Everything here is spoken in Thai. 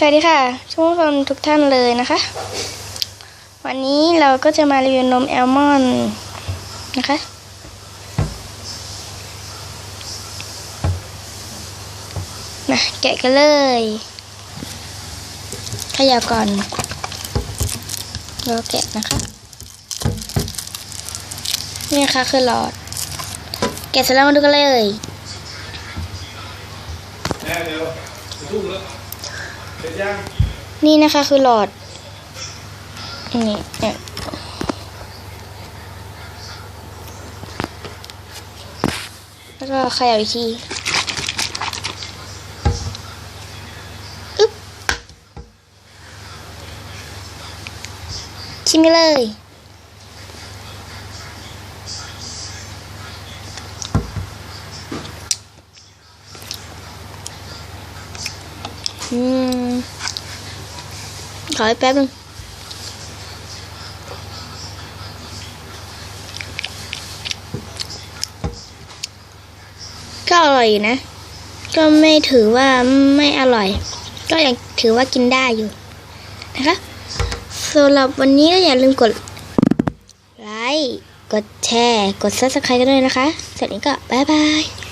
สวัสดีค่ะทุกคนทุกท่านเลยนะคะ วันนี้เราก็จะมารีวิวนมแอลมอนนะคะ มาแกะกันเลยขย่าก่อนเราแกะนะคะ นี่นะคะคือหลอด แกะเสร็จแล้วมาดูกันเลยแม่เดี๋ยวจะทุ่มแล้ว เสร็จยังนี่นะคะคือหลอด นี่เนี่ยแล้วก็ขย่าอีกทีอึ๊บชิมไปเลย อืมขอแป๊บนึงก็อร่อยอยู่นะ ก็ไม่ถือว่าไม่อร่อย ก็ยังถือว่ากินได้อยู่ นะคะสำหรับวันนี้ก็อย่าลืมกดไลค์ กดแชร์ กด subscribe กันด้วยนะคะสวัสดีก็บ๊ายบาย